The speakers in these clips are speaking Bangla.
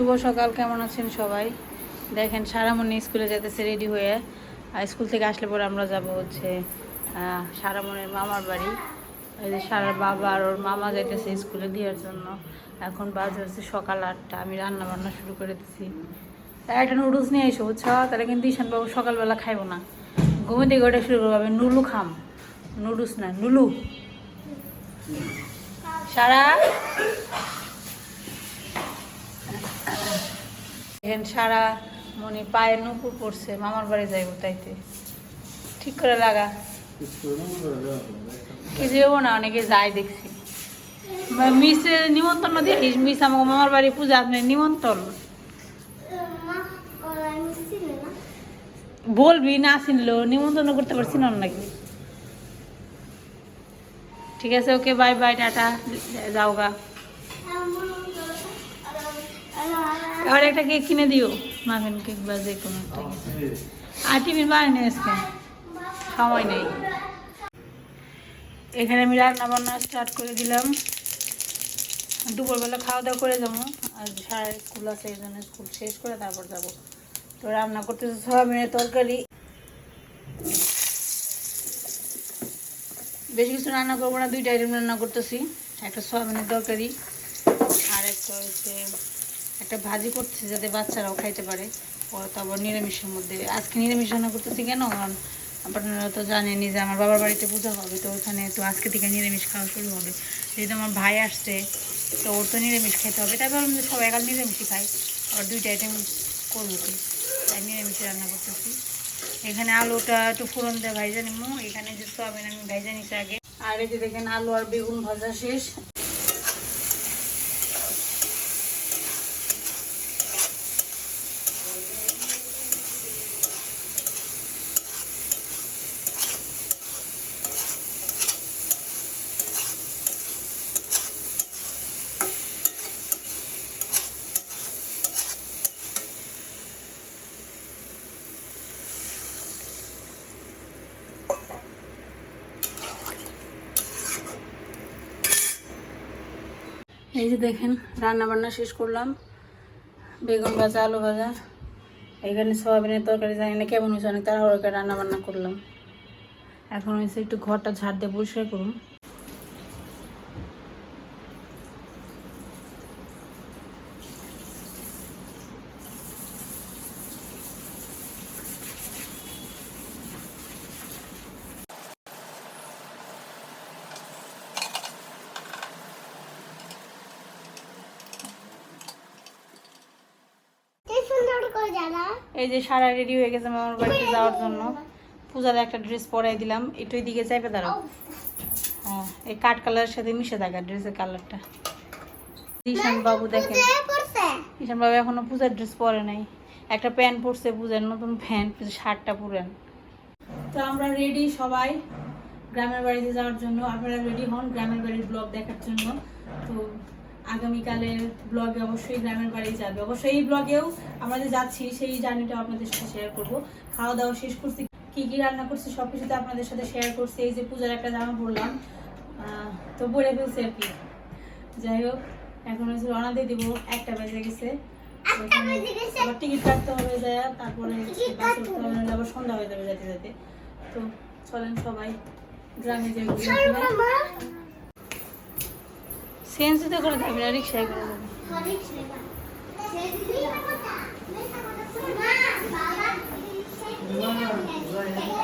শুভ সকাল, কেমন আছেন সবাই? দেখেন, সারামণি স্কুলে যেতেছে রেডি হয়ে। আর স্কুল থেকে আসলে পরে আমরা যাব হচ্ছে সারামণির মামার বাড়ি। এই যে সারার বাবা আর ওর মামা যাইতেছে স্কুলে দেওয়ার জন্য। এখন বাজে হচ্ছে সকাল আটটা, আমি রান্না বান্না শুরু করে দিচ্ছি একটা নুডলস নিয়ে এসো বুঝছ? তাহলে কিন্তু ঈশানবাবু সকালবেলা খাইবো না। ঘুমে দিকে ওটা শুরু করব, আমি নুলু খাম। নুডলস না, নুলু। সারা? এখন সারা মনে পায়ে নুপুর পড়ছে, মামার বাড়ি যাইব তাইতে। ঠিক করে লাগা। কিছু যাব না, অনেকে যায় দেখছি। মিস নিমন্ত্রণ দিয়ে মিস আমাকে মামার বাড়ি পূজা আপনি নিমন্ত্রণ। বলবি, না চিনলো, নিমন্ত্রণ করতে পারছি না নাকি? ঠিক আছে, ওকে, বাই বাই, টাটা যাও গা আর একটা কেক কিনে দিও মাখন কেক বা যে কোনো একটা। আর টিফিন বানিয়ে আজকে সময় নেই এখানে আমি রান্না বান্না স্টার্ট করে দিলাম দুপুরবেলা খাওয়া দাওয়া করে যাব আর সারা স্কুল আছে এই জন্য স্কুল শেষ করে তারপর যাব তো রান্না করতেছে সয়াবিনের তরকারি বেশি কিছু রান্না করব না দুইটা আইটেম রান্না করতেছি একটা সয়াবিনের তরকারি আর একটা হচ্ছে একটা ভাজি করতেছি যাতে বাচ্চারাও খাইতে পারে। পরে তারপর নিরামিষের মধ্যে। আজকে নিরামিষ রান্না করতেছি কেন? কারণ আপনারা তো জানেনই যে আমার বাবার বাড়িতে পূজা হবে, তো ওখানে তো আজকে থেকে নিরামিষ খাওয়া শুরু হবে। যেহেতু আমার ভাই আসছে, তো ওর তো নিরামিষ খেতে হবে। তাই ভাবলাম যে সবাই একাল নিরামিষই খাই। আর দুইটা আইটেম করব কি? তাই নিরামিষে রান্না করতেছি। এখানে আলুটা একটু ফোড়ন দিয়ে ভাইজা নিবো এখানে যে সোয়াবিন আমি ভাইজা নিছি আগে আর এই যে দেখেন আলু আর বেগুন ভাজা শেষ। এই যে দেখেন রান্না বান্না শেষ করলাম। বেগুন ভাজা, আলু ভাজা। এখানে সয়াবিনের তরকারি, জানি না কেমন হয়েছে, অনেক তাড়াহুড়ো করে রান্না বান্না করলাম। এখন হয়েছে একটু ঘরটা ঝাড় দিয়ে পরিষ্কার করুন। এই যে সারা রেডি হয়ে গেছে মামার বাড়িতে যাওয়ার জন্য। পূজার একটা ড্রেস পরাই দিলাম। একটু দিকে চাইবে দাঁড়াও। হ্যাঁ এই কাঠ কালারের সাথে মিশে থাকা ড্রেসের কালারটা। ঈশান বাবু দেখেন। ঈশান বাবু এখনও পূজার ড্রেস পরে নাই। একটা প্যান্ট পরছে পূজার নতুন প্যান্ট শার্টটা পরেন। তো আমরা রেডি সবাই গ্রামের বাড়িতে যাওয়ার জন্য। আপনারা রেডি হন গ্রামের বাড়ির ব্লগ দেখার জন্য। তো আগামীকালের ব্লগে অবশ্যই গ্রামের বাড়ি যাবে। অবশ্যই এই ব্লগেও আমরা যে যাচ্ছি সেই জার্নিটা আপনাদের সাথে শেয়ার করব। খাওয়া দাওয়া শেষ করছি। কি কি রান্না করছি সব কিছুতে আপনাদের সাথে শেয়ার করছি। এই যে পূজার একটা জামা পরলাম। আহ, তো পরে ফেলছি আর কি। যাই হোক এখন হচ্ছে রওনা দিয়ে দিব। একটা বেজে গেছে। আবার টিকিট কাটতে হবে যায় তারপরে হচ্ছে বাসে উঠতে হবে আবার সন্ধ্যা হয়ে যাবে যেতে যেতে। তো চলেন সবাই গ্রামে যাই সিএনসিতে করে যাবে না রিক্সায় করে যাবে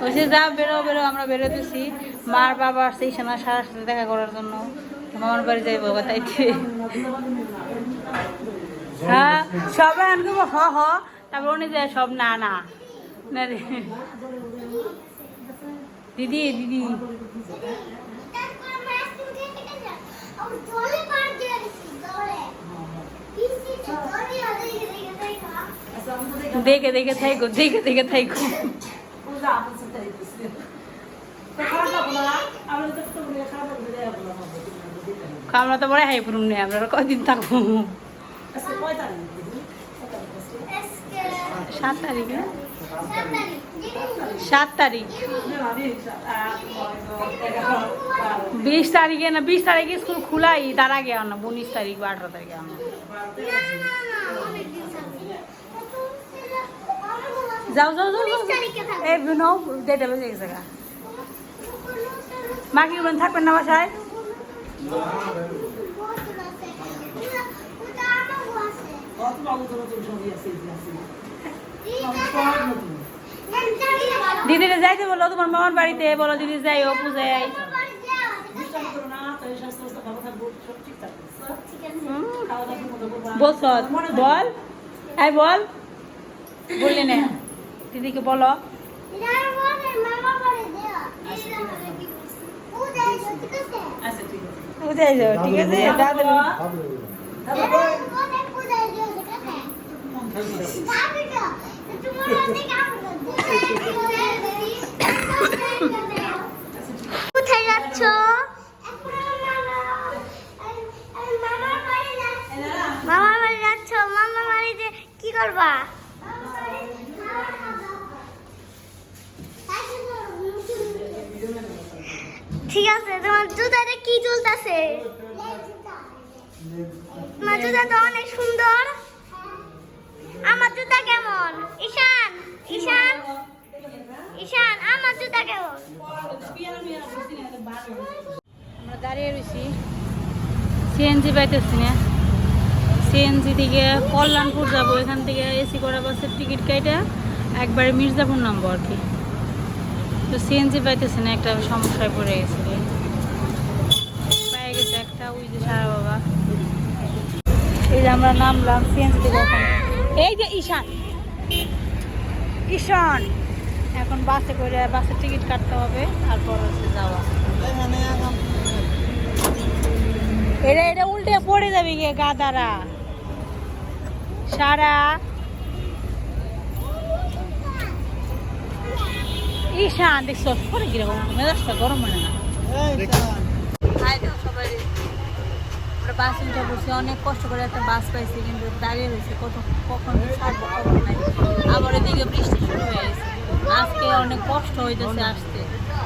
বলছে, যা, বেরো বেরো, আমরা বেরোতেছি। মার বাবা আসছে ইসানা সারার সাথে দেখা করার জন্য। মামার বাড়ি যাইবো তাইতে হ্যাঁ সবাই আনব হ হ। তারপর উনি যায়, সব না না। দিদি দিদি। দেখে দেখে থাইকো দেখে দেখে থাইকো। আমরা তো বড় হাই পুরুম নেই আমরা কয়দিন থাকব? সাত তারিখে। সাত তারিখ। বিশ তারিখে না, বিশ তারিখে স্কুল খোলাই তার আগে আনো, উনিশ তারিখ বা আঠারো তারিখে আনো। যাও যাও যাও এই নাও দেড়টা বেজে গেছে মা কি থাকবেন না বাসায়? কত বাবু তোমার আছে দিদিরে যাইতে বলো তোমার মামার বাড়িতে বলো দিদি যাই ও পূজায় আই বলছ বল। এই বল। বললি না। দিদিকে বলো। পূজায় যাও ঠিক আছে? দাদা Tomorrow I think I'm going to do it. CNG পাইতেছি না। সিএনজি থেকে কল্যাণপুর যাব, এখান থেকে এসি করা বাসের টিকিট কেটে একবারে মির্জাপুর নামবো আর কি। তো সিএনজি পাইতেছি না, একটা সমস্যায় পড়ে গেছে। রে। পেয়ে গেছে একটা, ওই যে সারা বাবা। এই যে আমরা নামলাম সিএনজি থেকে এই যে ঈশান। ঈশান, এখন বাসে করে বাসের টিকিট কাটতে হবে, তারপর হচ্ছে যাওয়া। এটা এটা উল্টে পড়ে যাবি গে গাদারা। সারা। ঈশান দেখছ? পরে কীরকম মেজাজটা গরম না। সবাই। আমরা বাস উঠে পড়ছি অনেক কষ্ট করে একটা বাস পাইছি কিন্তু দাঁড়িয়ে রয়েছে। কত কখন ছাড়বো নাই। আবার এদিকে বৃষ্টি শুরু হয়ে গেছে। আজকে অনেক কষ্ট হইতেছে আসতে।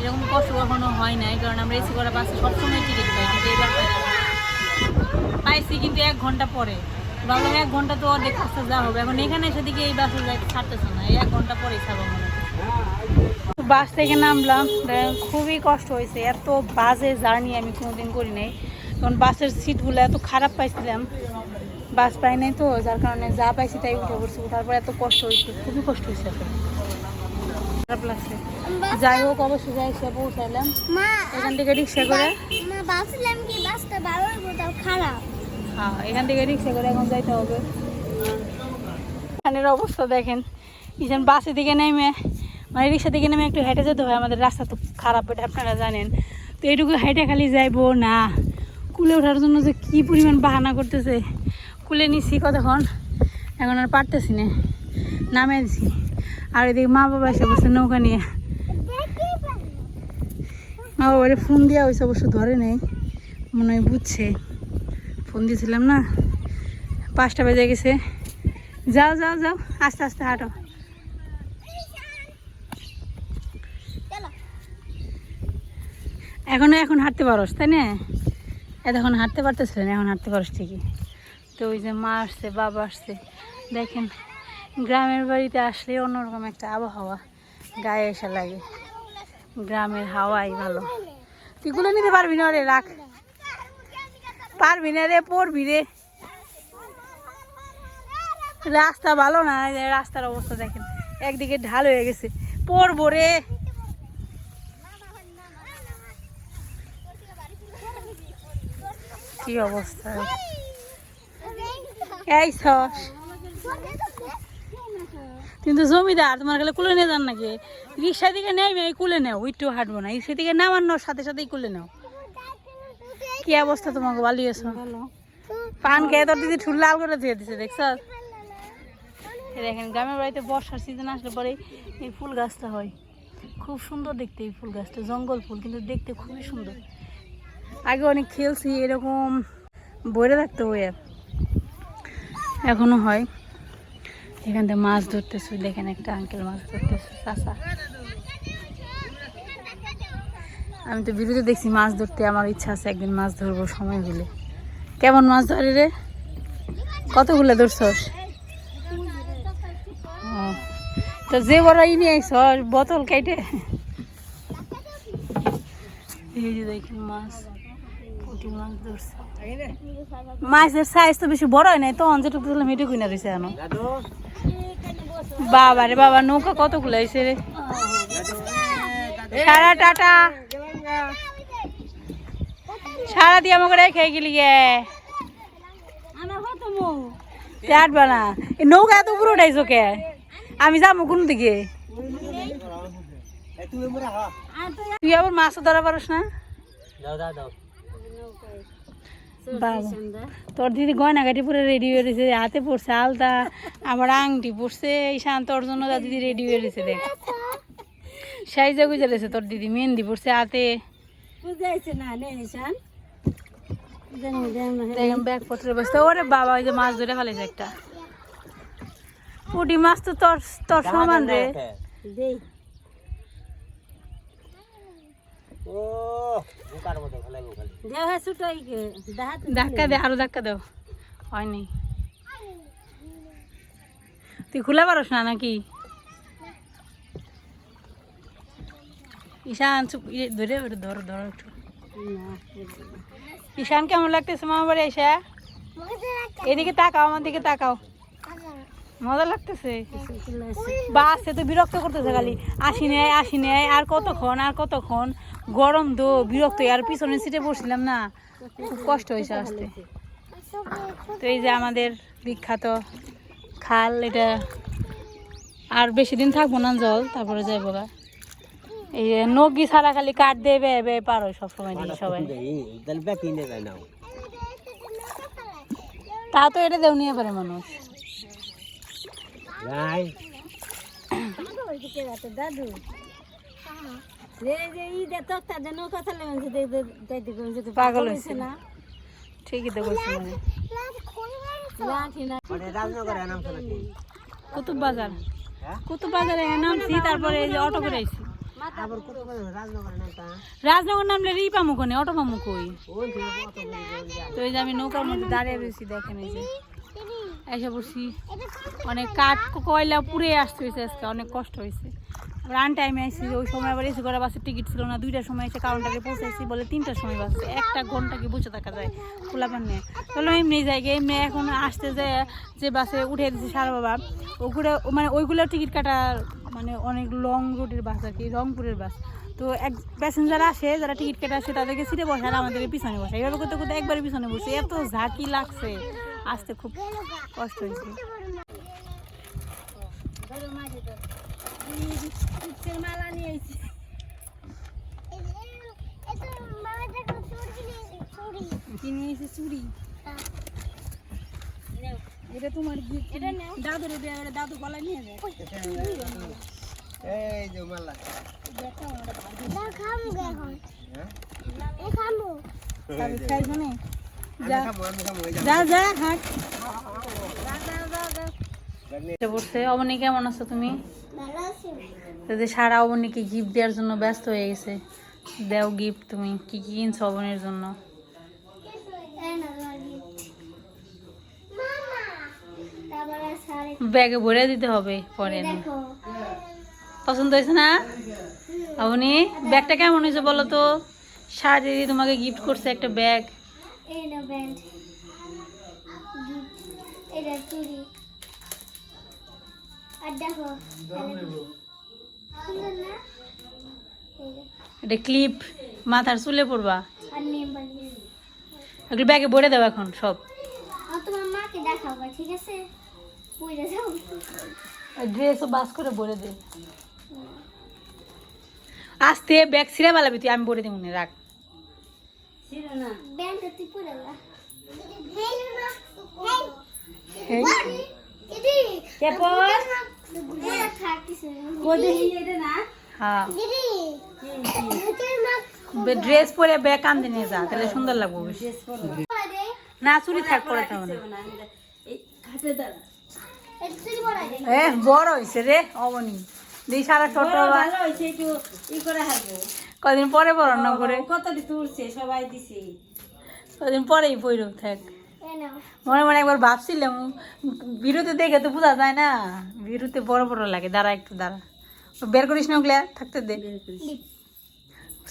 এরকম কষ্ট কখনো হয় নাই কারণ আমরা এসি করা বাসে সবসময় টিকিট পাই কিন্তু এবার। পাইছি কিন্তু এক ঘণ্টা পরে। ভাবলাম এক ঘণ্টা তো অর্ধেক রাস্তা যা হবে। এখন এখানে এসে দিকে এই বাসে যাই ছাড়তেছে না। এক ঘণ্টা পরেই ছাড়বো মনে বাস থেকে নামলাম। খুবই কষ্ট হয়েছে। এত বাজে জার্নি আমি কোনোদিন করি নাই। কারণ বাসের সিটগুলো এত খারাপ পাইছিলাম। বাস পাই নাই তো যার কারণে যা পাইছি তাই উঠে পড়ছি। উঠার পর এত কষ্ট হয়েছে। খুবই কষ্ট হয়েছে খারাপ লাগছে। যাই হোক অবশ্যই যাই সে পৌঁছাইলাম। এখান থেকে রিক্সা করে। ভাবছিলাম কি বাসটা ভালো খারাপ। হ্যাঁ এখান থেকে রিক্সা করে এখন যাইতে হবে। এখানের অবস্থা দেখেন ইসান বাসে থেকে নেমে মানে রিক্সা থেকে নেমে একটু হেঁটে যেতে হয়, আমাদের রাস্তা তো খারাপ এটা আপনারা জানেন। তো এইটুকু হেঁটে খালি যাইবো, না। কুলে ওঠার জন্য যে কী পরিমাণ বাহানা করতেছে। কুলে নিছি কতক্ষণ? এখন আর পারতেছি না নামে দিছি। আর এদিকে মা বাবা এসে বসে নৌকা নিয়ে। মা বাবারে ফোন দেওয়া হয়েছে অবশ্য ধরে নেই, মনে হয় বুঝছে। ফোন দিয়েছিলাম না। পাঁচটা বেজে গেছে। যাও যাও যাও। আস্তে আস্তে হাঁটো। এখনও, এখন হাঁটতে পারোস, তাই না? এতক্ষণ হাঁটতে পারতেছিলেন এখন হাঁটতে পারোস ঠিকই। তো ওই যে মা আসছে, বাবা আসছে। দেখেন, গ্রামের বাড়িতে আসলে অন্যরকম একটা আবহাওয়া গায়ে এসে লাগে। গ্রামের হাওয়াই ভালো। তুই গুলো নিতে পারবি না রে, রাখ। পারবি না রে, পড়বি রে। রাস্তা ভালো না রাস্তার অবস্থা দেখেন, একদিকে ঢাল হয়ে গেছে। পড়ব রে। কি অবস্থা? এই সস। কিন্তু জমিদার, তোমার গেলে কুলে নিয়ে যান নাকি? রিক্সা দিকে নেই কুলে নেও একটু হাঁটবো না। রিক্সা দিকে নামানোর সাথে সাথেই কুলে নাও। কি অবস্থা তোমাকে? বালিয়েছো পান খেয়ে তোর দিদি ঠুল লাল করে দিয়ে দিছে, দেখছ? দেখেন, গ্রামের বাড়িতে বর্ষার সিজন আসলে পরে এই ফুল গাছটা হয়। খুব সুন্দর দেখতে এই ফুল গাছটা, জঙ্গল ফুল, কিন্তু দেখতে খুবই সুন্দর। আগে অনেক খেলছি, এরকম বইরে থাকতে হয়ে এখনও হয়। এখান থেকে মাছ ধরতেছি, দেখেন একটা আঙ্কেল মাছ ধরতেছে চাষা আমি তো বিরুদ্ধে দেখছি মাছ ধরতে আমার ইচ্ছা আছে একদিন মাছ ধরবো, সময় হলে কেমন মাছ ধরে রে? কতগুলো ধরছস? তো যে বড় ই নিয়ে আইস বোতল কেটে। এই মাছের সাইজ তো বেশি বড় হয় নাই, তখন যেটুকু দিলাম এটুকুই না রয়েছে বাবা রে বাবা, নৌকা কতগুলো আইছে রে? সারা টাটা। সারা দিয়ে আমাকে রেখে গেলি গে। চাটবা না এই নৌকা এত উপরে উঠাইছো কে? আমি যাব কোন দিকে? তুই আবার মাছ ধরা পারস না? তোর দিদি গয়নাগাটি পুরো রেডি হয়ে রয়েছে হাতে পড়ছে আলতা আমার আংটি পড়ছে এই শান্ত তোর জন্য দিদি রেডি হয়ে রয়েছে দেখ। সাইজা গুজে রয়েছে তোর দিদি মেহেন্দি পড়ছে হাতে। দেখেন ব্যাগ পত্র বসতে ওরে বাবা ওই যে মাছ ধরে ফেলেছে একটা। পুটি মাছ তো তোর তোর সমান রে। ধাক্কা দে আরও ধাক্কা দাও হয়নি। তুই খুলে পারস না নাকি? ঈশান চুপ ইয়ে, ধরে ওটা ধরো একটু ঈশান কেমন লাগতেছে মামা বাড়ি এসে? এদিকে তাকাও আমার দিকে তাকাও। মজা লাগতেছে। বাসে তো বিরক্ত করতেছে খালি। আসি নেয় আসি নেয় আর কতক্ষণ আর কতক্ষণ? গরম তো বিরক্ত আর পিছনের সিটে বসছিলাম না। খুব কষ্ট হয়েছে আসতে। তো এই যে আমাদের বিখ্যাত খাল এটা আর বেশি দিন থাকব না জল তারপরে যাইবো গা। এই নগি ছাড়া খালি কাঠ দেবে বে পারো সবসময় দিই সবাই। তা তো এটা দেও নিয়ে পারে মানুষ দাদু পাগল হয়েছে। না? ঠিকই তো বলছি মানে। কুতুব বাজার। কুতুব বাজারে নামছি তারপরে এই যে অটো করে আইছি। রাজনগর নামলে রি পামু কোনে অটো পামু কই? তো এই যে আমি নৌকার মধ্যে দাঁড়িয়ে রয়েছি দেখেন এই যে। এসে বসি। অনেক কাঠ কয়লা পুড়ে আসতে হয়েছে আজকে অনেক কষ্ট হয়েছে আন টাইমে আসছি ওই সময় আবার এসে করে বাসের টিকিট ছিল না, দুইটার সময় এসে কাউন্টারে পৌঁছাইছি, বলে তিনটার সময় বাসছে একটা ঘণ্টা কি বসে থাকা যায় খোলা পান নিয়ে। তাহলে এমনি জায়গায় এমনি এখন আসতে যায় যে বাসে উঠে দিচ্ছে সারা বাবা। ওগুলো মানে ওইগুলো টিকিট কাটা মানে অনেক লং রুটের বাস আর কি, রংপুরের বাস। তো এক প্যাসেঞ্জার আসে, যারা টিকিট কেটে, আসে তাদেরকে সিটে বসে আর আমাদেরকে পিছনে বসে এইভাবে করতে করতে একবারে পিছনে বসে, এত ঝাঁকি লাগছে। আসতে খুব কষ্ট হয়েছে। কিনে এসে চুড়ি। এটা তোমার এটা দাদুর দাদু গলা নিয়ে যায়। যা যা। যা। হাট বসে অবনী কেমন আছো তুমি? তো যে সারা অবনীকে গিফট দেওয়ার জন্য ব্যস্ত হয়ে গেছে। দেও গিফট তুমি। কি কি কিনছো অবনীর জন্য? ব্যাগে ভরে দিতে হবে পরে। পছন্দ হয়েছে না? অবনী ব্যাগটা কেমন হয়েছে বলো তো? সারা দিদি তোমাকে গিফট করছে একটা ব্যাগ। দেখো। এটা ক্লিপ মাথার চুলে পড়বা। এগুলো ব্যাগে ভরে দাও এখন সব। তোমার মাকে দেখাবো ঠিক আছে? ড্রেসও বাস করে ভরে দে। আস্তে ব্যাগ ছিঁড়ে পালাবি তুই আমি ভরে দিব না রাখ। তুই ড্রেস পরে ব্যাগ কান্দে নিয়ে যা তাহলে সুন্দর লাগবো বেশি না চুরি থাক পরে থাকো না বড় হয়েছে রে অবনি দিই সারা ছোট কদিন পরে বড় না করে কত তুলছে সবাই দিছে। কদিন পরেই পইর থাক। মনে মনে একবার ভাবছিলাম বিরুতে দেখে তো বোঝা যায় না। বিরুতে বড় বড় লাগে। দাঁড়া একটু দাঁড়া। বের করিস না ওগুলা থাকতে দে।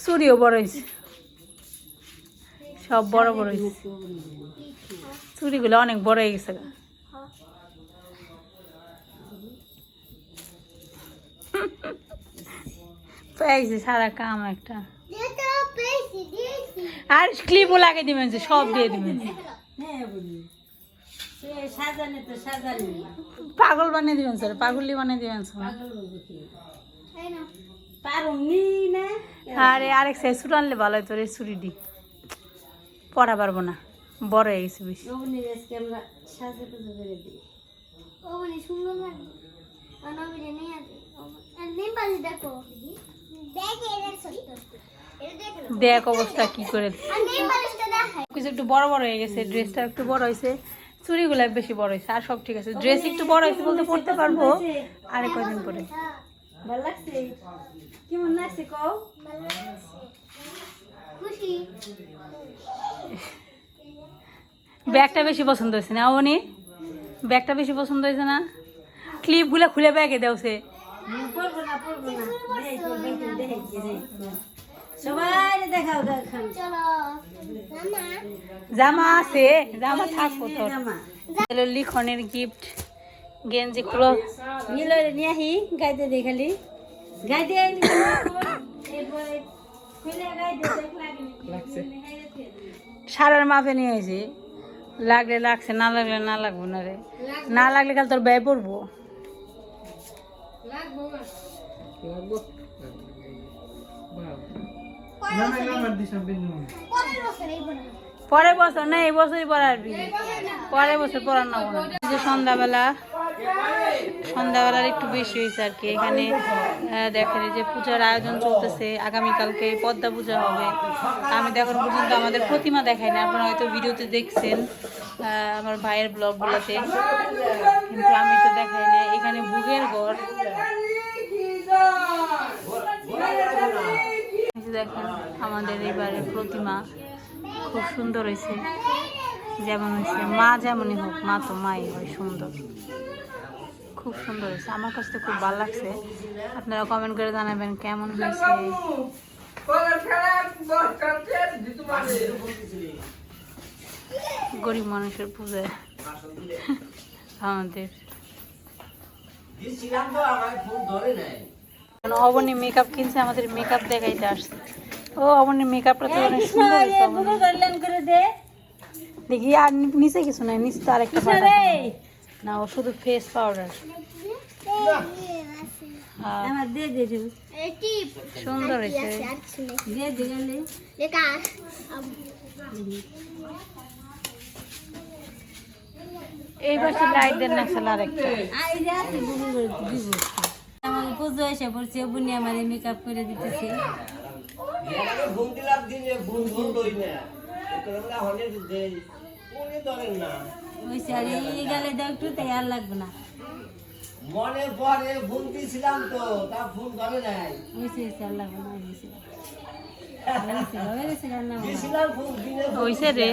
চুরিও বড় হয়েছে। সব বড় বড় হয়েছে। চুরিগুলো অনেক বড় হয়ে গেছে। পেয়েছে সারা কাম একটা। আর ক্লিপও লাগিয়ে দিবেন যে সব দিয়ে দিবেন। পাগল বানিয়ে দিবেন স্যার পাগলি বানিয়ে দিবেন স্যার। আরে আরেক সাইজ ছুট আনলে ভালো হতো রে ছুরিটি পড়া পারব না বড় হয়ে গেছে বেশি। নিম্বালি দেখো। অবস্থা কি করে। কিছু একটু বড় বড় হয়ে গেছে ড্রেসটা একটু বড় হয়েছে চুড়িগুলো বেশি বড় হয়েছে আর সব ঠিক আছে। ড্রেস একটু বড় হয়েছে বলতে পড়তে পারব আরে কয়দিন পরে। ব্যাগটা বেশি পছন্দ হয়েছে না অবনি? ব্যাগটা বেশি পছন্দ হয়েছে না? ক্লিপগুলো খুলে ব্যাগে দেও সে সবাই দেখাও দেখাও। চলো। জামা। আছে জামা তোর। জামা। হলো লিখনের গিফট গেঞ্জি খুলো নিল নিয়ে আহি গাইতে দে খালি। গাইতে সারার মাপে নিয়ে এসেছি লাগলে লাগছে না লাগলে না লাগবো না রে। না লাগলে কাল তোর ব্যয় পড়ব। এই বোনা পরের বছর না, এই বছরই পড়াবি পরের বছর পড়ানো না যে সন্ধ্যাবেলা, সন্ধ্যাবেলার একটু বেশি হয়েছে আর কি। এখানে দেখেন যে পূজার আয়োজন চলতেছে। আগামীকালকে পদ্মা পূজা হবে। আমি তো এখন পর্যন্ত আমাদের প্রতিমা দেখাই না আপনারা হয়তো ভিডিওতে দেখছেন আমার ভাইয়ের ব্লগগুলোতে। কিন্তু আমি তো দেখাই না এখানে ভুগের ঘর। দেখেন, আমাদের এবারে প্রতিমা খুব সুন্দর হয়েছে। যেমন হয়েছে, মা যেমনই হোক, মা তো মাই হয়, সুন্দর। খুব সুন্দর হয়েছে। আমার কাছে তো খুব ভালো লাগছে। আপনারা কমেন্ট করে জানাবেন কেমন হয়েছে। গরিব মানুষের পূজায় আমাদের। অবনী মেকআপ কিনছে আমাদের মেকআপ দেখাইতে আসছে। ও অবনী মেকআপটা তো অনেক সুন্দর হয়েছে দেখি আর নিচে কিছু নাই নিচে তো আরেকটা কিসে পাতা রে। না ও শুধু ফেস পাউডার সুন্দর হয়েছে এই পাশে লাইট দেন না আরেকটা পুজো এসে পড়ছে বুনি আমার মেকআপ করে দিতেছে। ওই গেলে দাও একটু তাই আর লাগবে না। মনে পড়ে ফোন দিয়েছিলাম তো তা ফোন ধরে নাই। রান্না রে।